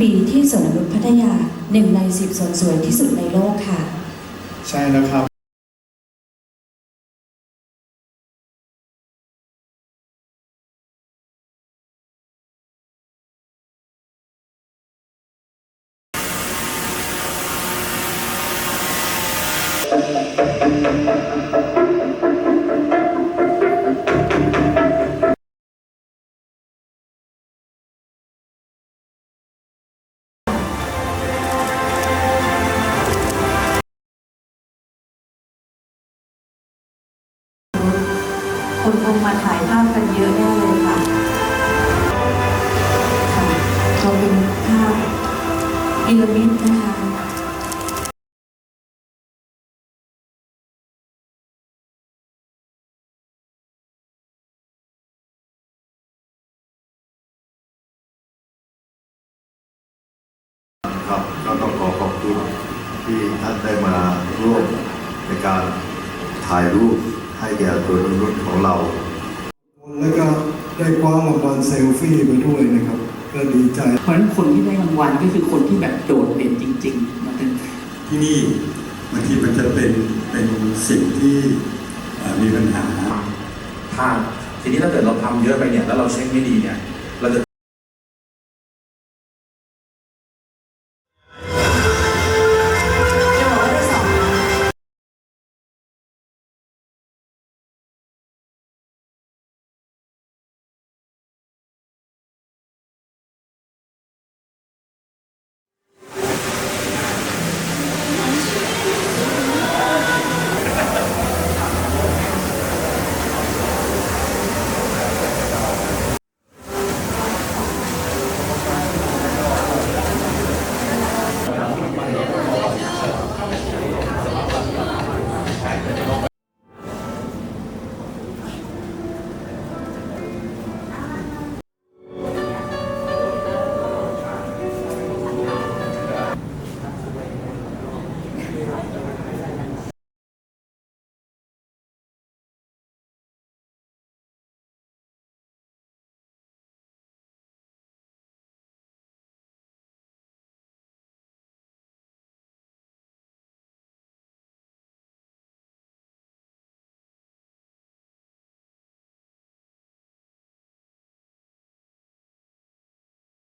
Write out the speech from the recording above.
ปีที่สวนนงนุษย์พัทยาหนึ่งในสิบสวนสวยที่สุดในโลกค่ะ ใช่แล้วครับ คนคงมาถ่ายภาพกันเยอะแน่เลยค่ะค่ะเขาเป็นภาพพีระมิดนะคะครับก็ต้องขอขอบคุณที่ท่านได้มาร่วมในการถ่ายรูป ให้แก่ตัวรุ่นของเรา แล้วก็ได้คว้ารางวัลเซลฟี่ไปด้วยนะครับ ก็ดีใจ เพราะฉะนั้นคนที่ได้รางวัลก็คือคนที่แบบโดดเด่นจริงๆมันเป็นที่นี่บางทีมันจะเป็นเป็นสิ่งที่เอ่อมีปัญหาถ้าทีนี้ถ้าเกิดเราทำเยอะไปเนี่ยแล้วเราเช็คไม่ดีเนี่ย